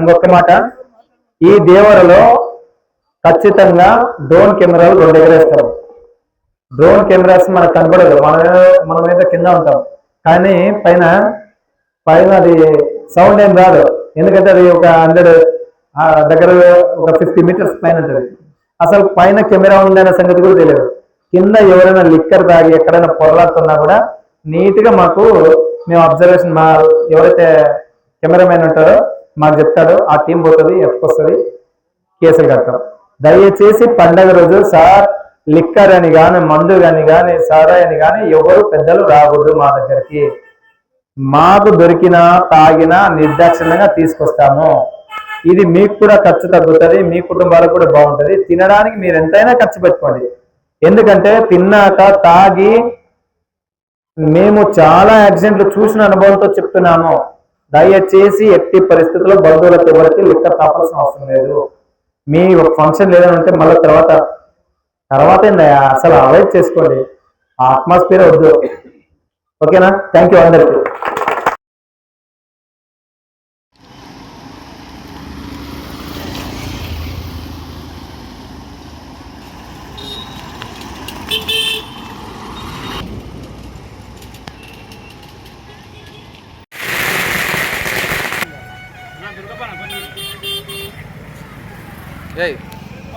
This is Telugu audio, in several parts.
ఇంకొక మాట. ఈ దేవరలో ఖచ్చితంగా డ్రోన్ కెమెరాలు రెండు ఎగరేస్తారు డ్రోన్ కెమెరాస్ మనకు కనబడదు మన మనం ఏదో కింద ఉంటాం. కానీ పైన పైన అది సౌండ్ ఏం రాదు. ఎందుకంటే అది ఒక హండ్రెడ్ దగ్గర ఒక ఫిఫ్టీ మీటర్స్ పైన ఉంటుంది. అసలు పైన కెమెరా ఉందనే సంగతి కూడా తెలియదు. కింద ఎవరైనా లిక్కర్ తాగి ఎక్కడైనా పొరలాడుతున్నా కూడా నీట్గా మాకు మేము అబ్జర్వేషన్ మా ఎవరైతే కెమెరామెన్ ఉంటారో మాకు చెప్తాడు ఆ టీం పోతుంది ఎత్తుకొస్తుంది కేసులు కడతాం దయచేసి పండగ రోజు సార్ లిక్కర్ అని కానీ మందు అని కానీ సారాయి అని కానీ ఎవరు పెద్దలు రాకూడదు మా దగ్గరికి. మాకు దొరికిన తాగిన నిర్దాక్షిణ్యంగా తీసుకొస్తాము. ఇది మీకు కూడా ఖర్చు తగ్గుతుంది మీ కుటుంబాలకు కూడా బాగుంటుంది. తినడానికి మీరు ఎంతైనా ఖర్చు పెట్టుకోండి. ఎందుకంటే తిన్నాక తాగి మేము చాలా యాక్సిడెంట్లు చూసిన అనుభవంతో చెప్తున్నాము దయచేసి ఎట్టి పరిస్థితుల్లో బంధువులకు ఎవరికి లెక్క తాపాల్సిన అవసరం లేదు. మీ ఒక ఫంక్షన్ లేదని ఉంటే మళ్ళీ తర్వాత తర్వాత అసలు అవాయిడ్ చేసుకోండి. ఆ అట్మాస్ఫియర్ వద్దు. ఓకేనా? థ్యాంక్ యూ అందరికీ.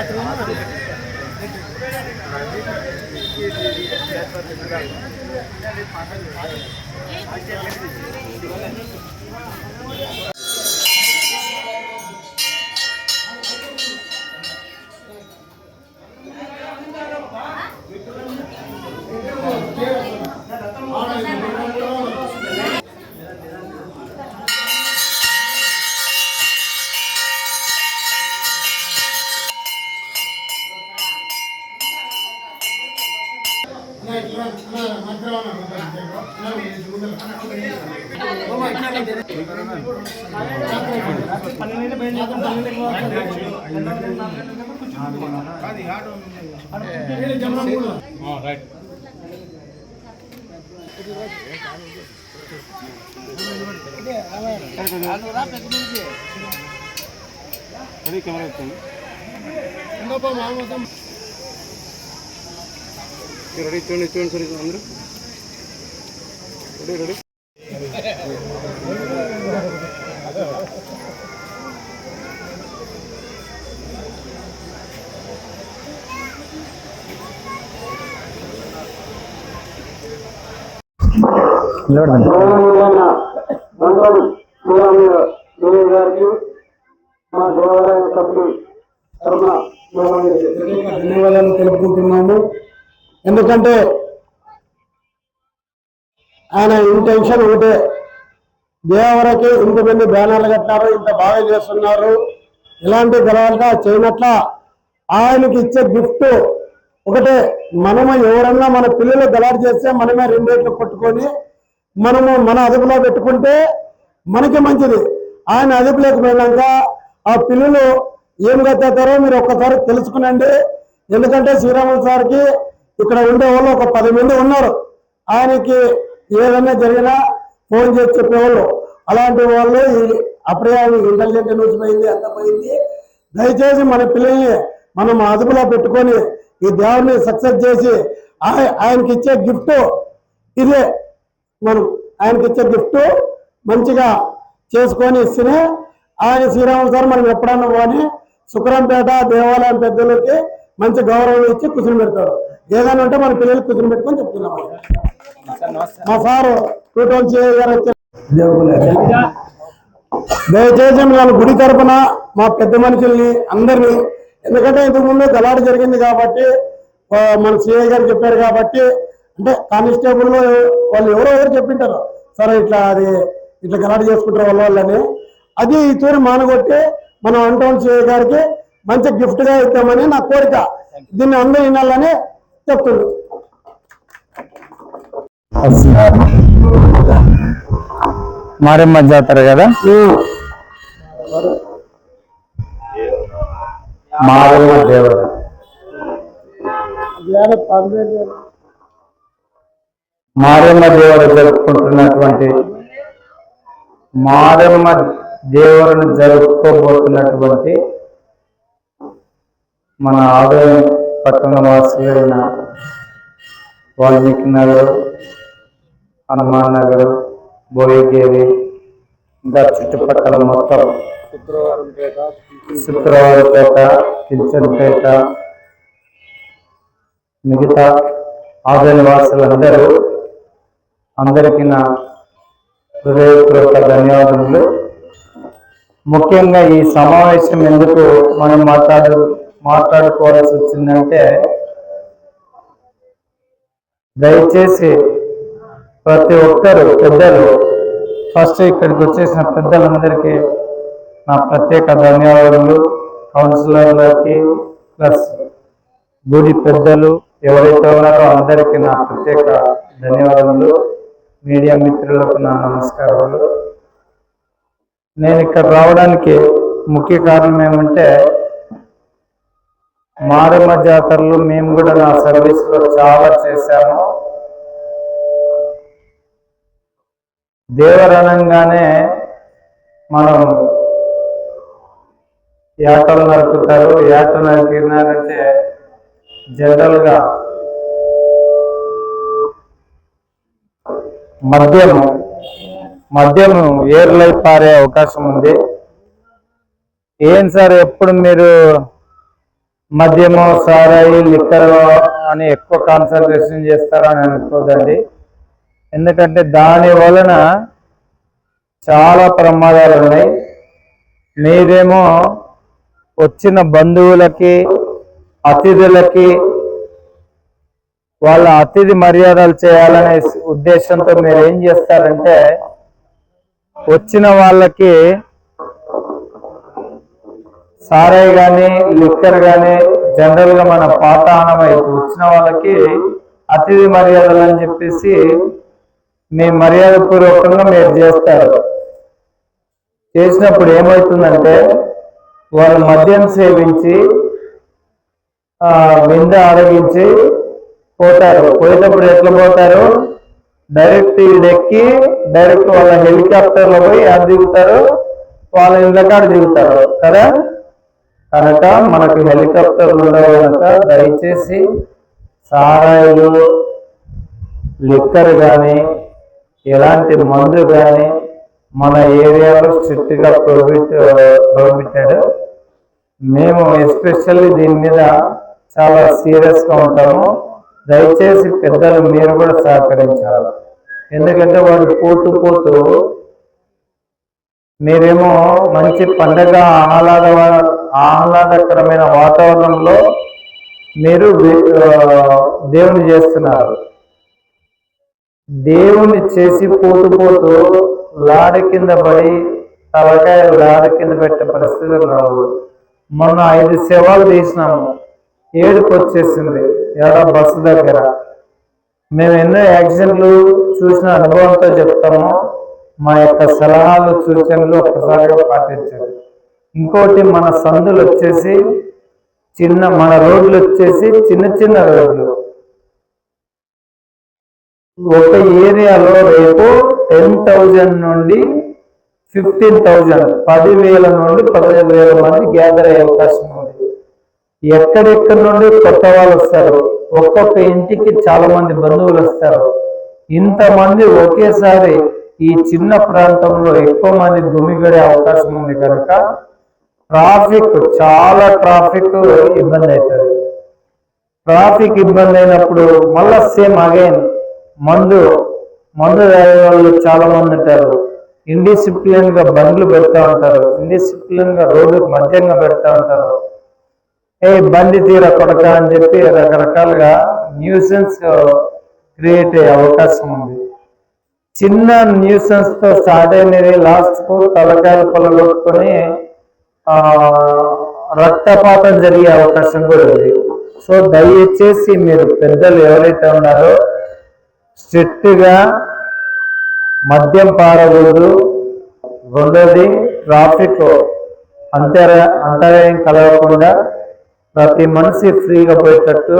అది రెడీ చూడండి చూడండి సరే అందరూ రెడీ రెడీ గారికి మా దేవాలయ సభ్యులు ధన్యవాదాలు తెలుపుకుంటున్నాము. ఎందుకంటే ఆయన ఇంటెన్షన్ ఒకటే. దేవరకి ఇంతమంది బ్యానర్లు కట్టారు ఇంత బాగా చేస్తున్నారు. ఇలాంటి గలవాలుగా చేయనట్ల ఆయనకి ఇచ్చే గిఫ్ట్ ఒకటే. మనము ఎవరన్నా మన పిల్లలు గలాట్ చేస్తే మనమే రెండు రేట్లు కొట్టుకొని మనము మన అదుపులో పెట్టుకుంటే మనకి మంచిది. ఆయన అదుపులోకి పోయినాక ఆ పిల్లలు ఏం గతారో మీరు ఒక్కసారి తెలుసుకునండి. ఎందుకంటే శ్రీరాములు సార్కి ఇక్కడ ఉండే వాళ్ళు ఒక పది మంది ఉన్నారు. ఆయనకి ఏదైనా జరిగినా ఫోన్ చేసి చెప్పేవాళ్ళు. అలాంటి వాళ్ళు ఈ- అప్పుడే ఇంటెలిజెంట్ న్యూస్ పోయింది అంత పోయింది. దయచేసి మన పిల్లల్ని మనం అదుపులో పెట్టుకొని ఈ దేవుడిని సక్సెస్ చేసి ఆయనకి ఇచ్చే గిఫ్ట్ ఇదే. మనం ఆయనకి ఇచ్చే గిఫ్ట్ మంచిగా చేసుకొని ఇస్తేనే ఆయన శ్రీరాములు సార్ మనం ఎప్పుడన్నా పోని శుక్రంపేట దేవాలయం పెద్దలకి మంచి గౌరవం ఇచ్చి కుసులు పెడతారు ఏదైనా ఉంటే మన పిల్లలకి కుసులు పెట్టుకొని చెప్తున్నాం మా సారు టూ ట్వంటీ గారు వచ్చారు. దయచేసి మేము గుడి తరపున మా పెద్ద మనుషుల్ని అందరినీ ఎందుకంటే ఇంతకు ముందు గలాట జరిగింది కాబట్టి మన సిఐ గారు చెప్పారు కాబట్టి అంటే కానిస్టేబుల్ వాళ్ళు ఎవరో ఎవరు చెప్పింటారు. సరే ఇట్లా అది ఇట్లా గలాట చేసుకుంటారు వాళ్ళ వాళ్ళని. అది ఈ తూరి మానగొట్టి మనం అంటౌన్ సిఐ గారికి మంచి గిఫ్ట్గా ఇద్దామని నా కోరిక. దీన్ని అందరూ వినాలని చెప్తుంది మారెమ్మ జాతర కదా? మారెమ్మ దేవత మారెమ్మ దేవత జరుపుకుంటున్నటువంటి మారెమ్మ దేవరను జరుపుకోబోతున్నటువంటి మన ఆదాయం పట్టణ వాసులైన వాల్మీకి నగర్ హనుమాన్ నగర్ బోయగేరి ఇంకా చుట్టుపక్కల మొత్తం శుక్రవారపేట కించన్పేట మిగతా ఆదాయ వాసులందరూ అందరికీ నా హృదయపూర్వక ధన్యవాదములు. ముఖ్యంగా ఈ సమావేశం ఎందుకు మనం మాట్లాడు మాట్లాడుకోవాల్సి వచ్చిందంటే దయచేసి ప్రతి ఒక్కరు పెద్దలు ఫస్ట్ ఇక్కడికి వచ్చేసిన పెద్దలందరికీ నా ప్రత్యేక ధన్యవాదాలు కౌన్సిలర్లకి ప్లస్ గుడి పెద్దలు ఎవరైతే ఉన్నారో అందరికీ నా ప్రత్యేక ధన్యవాదాలు మీడియా మిత్రులకు నా నమస్కారాలు నేను ఇక్కడ రావడానికి ముఖ్య కారణం ఏమంటే మారమ్మ జాతరలు మేము కూడా నా సర్వీస్లో చాలా చేశాము. దేవరనంగానే మనం ఏటలు నరుకుతారు ఏట నరికినారంటే జనరల్గా మద్యం మద్యం ఏర్లై పారే అవకాశం ఉంది. ఏం సార్ ఎప్పుడు మీరు మద్యము సారాయి లిక్కర్ అని ఎక్కువ కాన్సన్ట్రేషన్ చేస్తారని అనుకోదండి. ఎందుకంటే దాని వలన చాలా ప్రమాదాలు ఉన్నాయి. మీరేమో వచ్చిన బంధువులకి అతిథులకి వాళ్ళ అతిథి మర్యాదలు చేయాలనే ఉద్దేశంతో మీరు ఏం చేస్తారంటే వచ్చిన వాళ్ళకి సారాయి కానీ లిక్కర్ కానీ జనరల్గా మన పాత ఆనవాయితీ వచ్చిన వాళ్ళకి అతిథి మర్యాదలు అని చెప్పేసి మీ మర్యాద పూర్వకంగా మీరు చేస్తారు. చేసినప్పుడు ఏమవుతుందంటే వాళ్ళు మద్యం సేవించి వింద ఆరగించి పోతారు. పోయేటప్పుడు ఎట్లా పోతారు? డైరెక్ట్ ఎక్కి డైరెక్ట్ వాళ్ళ హెలికాప్టర్లో పోయి అది దిగుతారు వాళ్ళ ఇళ్ళ కాడ దిగుతారు. కదా? కనుక మనకు హెలికాప్టర్లు ఉండవు కనుక దయచేసి సారాయిలు లిక్కర్ కానీ ఎలాంటి మందు కానీ మన ఏరియాలో స్ట్రిక్ట్గా ప్రొహిబిట్ ప్రొహిబిటెడ్. మేము ఎస్పెషల్లీ దీని మీద చాలా సీరియస్గా ఉంటాము. దయచేసి పెద్దలు మీరు కూడా సహకరించాలి. ఎందుకంటే వాడు పోతూ పోతూ మీరేమో మంచి పండగ ఆహ్లాద ఆహ్లాదకరమైన వాతావరణంలో మీరు దేవుని చేస్తున్నారు. దేవుని చేసి పోతూ పోతూ లాడ కింద పడి తలకాయ లాడ కింద పెట్టే పరిస్థితులు రావు. మొన్న ఐదు సేవలు తీసినాము. ఏడుపు వచ్చేసింది. ఎలా బస్సు దగ్గర. మేము ఎన్నో యాక్సిడెంట్లు చూసిన అనుభవంతో చెప్తాము. మా యొక్క సలహాలు సూచనలు ఒక్కసారిగా పాటించండి. ఇంకోటి మన సందులు వచ్చేసి చిన్న మన రోడ్లు వచ్చేసి చిన్న చిన్న రోడ్లు. ఒక ఏరియాలో రేపు టెన్ థౌజండ్ నుండి ఫిఫ్టీన్ థౌజండ్ పదివేల నుండి పదిహేను వేల మంది గ్యాదర్ అయ్యే అవకాశం ఉంది. ఎక్కడెక్కడి నుండి కొత్త వాళ్ళు వస్తారు? ఒక్కొక్క ఇంటికి చాలా మంది బంధువులు వస్తారు. ఇంతమంది ఒకేసారి ఈ చిన్న ప్రాంతంలో ఎక్కువ మంది గుమిగడే అవకాశం ఉంది కనుక ట్రాఫిక్ చాలా ట్రాఫిక్ ఇబ్బంది అవుతుంది. ట్రాఫిక్ ఇబ్బంది అయినప్పుడు మళ్ళా సేమ్ అగైన్ మందు మందు తాగే వాళ్ళు చాలా మంది ఉంటారు. ఇండిసిప్లిన్గా బండ్లు పెడతా ఉంటారు. ఇండిసిప్లిన్గా రోడ్డు మధ్యంగా పెడతా ఉంటారు. ఏ బండి తీర కొడక అని చెప్పి రకరకాలుగా న్యూసెన్స్ క్రియేట్ అయ్యే అవకాశం ఉంది. చిన్న న్యూసెన్స్తో స్టార్ట్ అయినది లాస్ట్కు తలకాయలు పొలగొట్టుకొని ఆ రక్తపాతం జరిగే అవకాశం కూడా ఉంది. సో దయచేసి మీరు పెద్దలు ఎవరైతే ఉన్నారో స్ట్రిక్ట్గా మద్యం పారకూడదు. రెండోది ట్రాఫిక్ అంతర అంతరాయం కలగకుండా ప్రతి మనిషి ఫ్రీగా పోయేటట్టు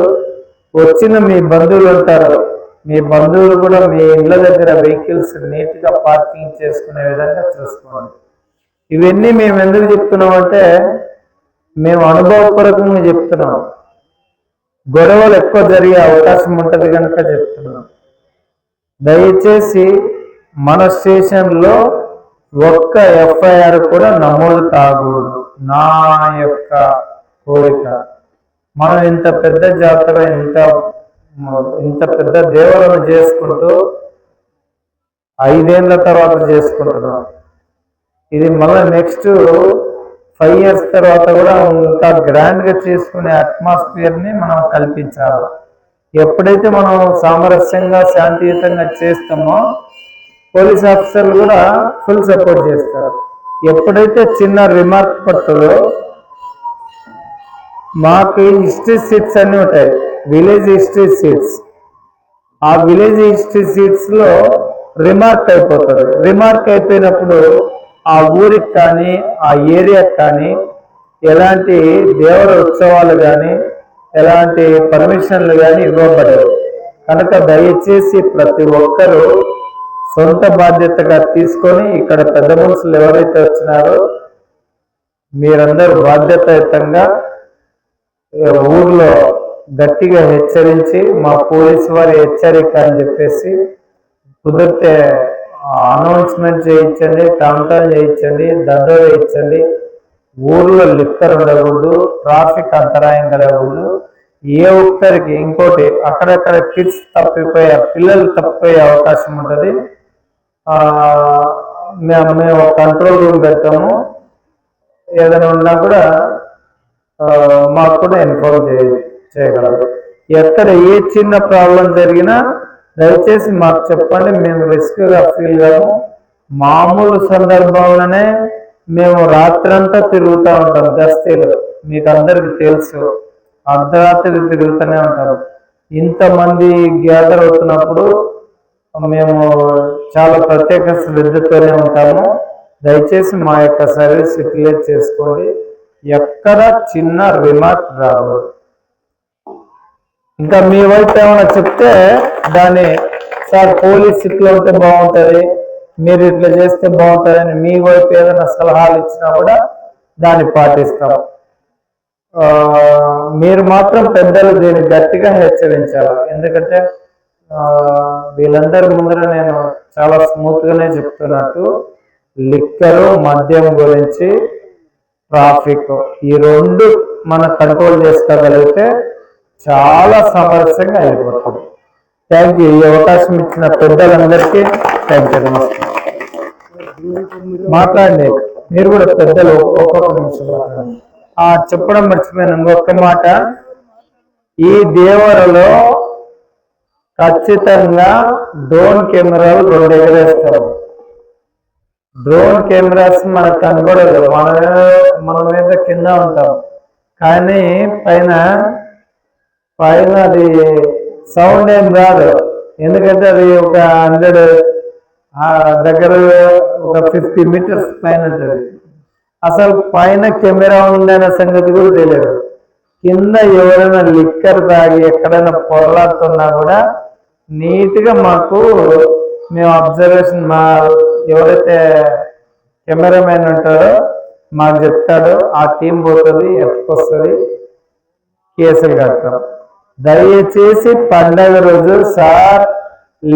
వచ్చిన మీ బంధువులు ఉంటారు. మీ బంధువులు కూడా మీ ఇళ్ళ దగ్గర వెహికల్స్ నీట్గా పార్కింగ్ చేసుకునే విధంగా చూసుకోండి. ఇవన్నీ మేము ఎందుకు చెప్తున్నామంటే మేము అనుభవపూర్వకంగా చెప్తున్నాం. గొడవలు ఎక్కువ జరిగే అవకాశం ఉంటుంది కనుక చెప్తున్నాం. దయచేసి మన స్టేషన్లో ఒక్క ఎఫ్ఐఆర్ కూడా నమోదు కాకూడదు. నా యొక్క కోరిక. మనం ఇంత పెద్ద జాతర ఇంత ఇంత పెద్ద దేవాలను చేసుకుంటూ ఐదేళ్ళ తర్వాత చేసుకుంటున్నాం. ఇది మళ్ళీ నెక్స్ట్ ఫైవ్ ఇయర్స్ తర్వాత కూడా ఇంకా గ్రాండ్గా చేసుకునే అట్మాస్ఫియర్ని మనం కల్పించాలి. ఎప్పుడైతే మనం సామరస్యంగా శాంతియుతంగా చేస్తామో పోలీస్ ఆఫీసర్లు కూడా ఫుల్ సపోర్ట్ చేస్తారు. ఎప్పుడైతే చిన్న రిమార్క్ పడుతుందో మాకు హిస్టరీ సీట్స్ అన్ని ఉంటాయి. విలేజ్ హిస్టరీ సీట్స్ ఆ విలేజ్ హిస్టరీ సీట్స్లో రిమార్క్ అయిపోతారు. రిమార్క్ అయిపోయినప్పుడు ఆ ఊరికి కానీ ఆ ఏరియాకి కానీ ఎలాంటి దేవర ఉత్సవాలు కానీ ఎలాంటి పర్మిషన్లు కానీ ఇవ్వబడవు. కనుక దయచేసి ప్రతి ఒక్కరూ సొంత బాధ్యతగా తీసుకొని ఇక్కడ పెద్ద మనుషులు ఎవరైతే వచ్చినారో మీరందరూ బాధ్యతాయుతంగా ఊర్లో గట్టిగా హెచ్చరించి మా పోలీసు వారి హెచ్చరిక అని చెప్పేసి కుదిరితే అనౌన్స్మెంట్ చేయించండి టాంటాన్ చేయించండి దద్ద చేయించండి ఊర్లో లిక్కర్ ఉండకూడదు ట్రాఫిక్ అంతరాయం కలగకూడదు. ఏ ఒక్కరికి ఇంకోటి అక్కడక్కడ కిడ్స్ తప్పిపోయే పిల్లలు తప్పిపోయే అవకాశం ఉంటుంది. మేము మేము కంట్రోల్ రూమ్ పెడతాము. ఏదైనా ఉన్నా కూడా మాకు కూడా ఇన్ఫార్మ్ చేయ చేయగలరు. ఎక్కడ ఏ చిన్న ప్రాబ్లం జరిగినా దయచేసి మాకు చెప్పండి మేము రిస్క్గా ఫీల్ కాము మామూలు సందర్భంలోనే మేము రాత్రంతా తిరుగుతూ ఉంటాం గస్తీలు మీకు అందరికి తెలుసు అర్ధరాత్రి తిరుగుతూనే ఉంటారు. ఇంతమంది గ్యాదర్ అవుతున్నప్పుడు మేము చాలా ప్రత్యేక శ్రద్ధతోనే ఉంటాము. దయచేసి మా యొక్క సర్వీస్ క్లియర్ చేసుకోండి. ఎక్కడ చిన్న రిమార్క్ రావు. ఇంకా మీ వైపు ఏమైనా చెప్తే దాన్ని సార్ పోలీస్ ఇట్లా ఉంటే బాగుంటుంది మీరు ఇట్లా చేస్తే బాగుంటుంది అని మీ వైపు ఏదైనా సలహాలు ఇచ్చినా కూడా దాన్ని పాటిస్తాం. మీరు మాత్రం పెద్దలు దీన్ని గట్టిగా హెచ్చరించాలి. ఎందుకంటే వీళ్ళందరి ముందర నేను చాలా స్మూత్గానే చెప్తున్నట్టు లిక్కరు మద్యం గురించి ట్రాఫిక్. ఈ రెండు మనం కంట్రోల్ చేసుకోగలిగితే చాలా సమరస్యంగా అయిపోతుంది. థ్యాంక్ యూ ఈ అవకాశం ఇచ్చిన పెద్దలందరికీ థ్యాంక్ యూ నమస్తే మాట్లాడండి. మీరు కూడా పెద్దలు ఒక్కొక్క నిమిషం ఆ చెప్పడం మర్చిపోయాను. ఇంకొక మాట. ఈ దేవరలో ఖచ్చితంగా డ్రోన్ కెమెరాలు రెండు ఎగరేస్తారు. డ్రోన్ కెమెరాస్ మనకు కనబడదు మన మన మీద కింద ఉంటాం కానీ పైన పైన అది సౌండ్ ఏం రాదు. ఎందుకంటే అది ఒక హండ్రెడ్ దగ్గర ఒక ఫిఫ్టీ మీటర్స్ పైన ఉంటుంది. అసలు పైన కెమెరా ఉందనే సంగతి కూడా తెలియదు. కింద ఎవరైనా లిక్కర్ తాగి ఎక్కడైనా పొరలాడుతున్నా కూడా నీట్గా మాకు మేము అబ్జర్వేషన్ మా ఎవరైతే కెమెరామెన్ ఉంటారో మాకు చెప్తాడో ఆ టీం పోతుంది ఎత్తుకొస్తుంది కేసులు కడతాం. దయచేసి పండగ రోజు సార్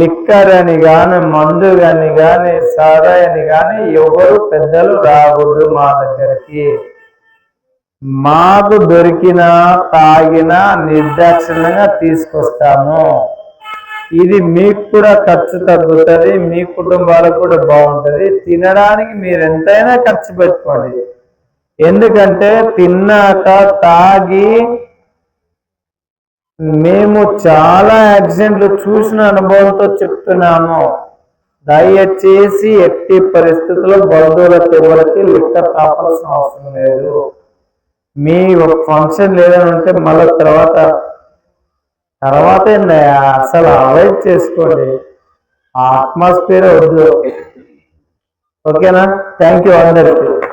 లిక్కర్ అని కానీ మందు అని కానీ సారాయి అని కానీ ఎవరు పెద్దలు రాకూడదు మా దగ్గరికి. మాకు దొరికిన తాగిన నిర్దాక్షిణ్యంగా తీసుకొస్తాము. ఇది మీకు కూడా ఖర్చు తగ్గుతుంది మీ కుటుంబాలకు కూడా బాగుంటుంది. తినడానికి మీరు ఎంతైనా ఖర్చు పెట్టుకోండి. ఎందుకంటే తిన్నాక తాగి మేము చాలా యాక్సిడెంట్లు చూసిన అనుభవంతో చెప్తున్నాము దయచేసి ఎట్టి పరిస్థితుల్లో బంధువుల ఎవరికి లెక్క తాపాల్సిన అవసరం లేదు. మీ ఒక ఫంక్షన్ లేదని ఉంటే మళ్ళీ తర్వాత తర్వాత ఏంది? అసలు అవాయిడ్ చేసుకోండి. ఆ అట్మాస్ఫియర్ వద్దు. ఓకేనా? థ్యాంక్ యూ అందరికీ.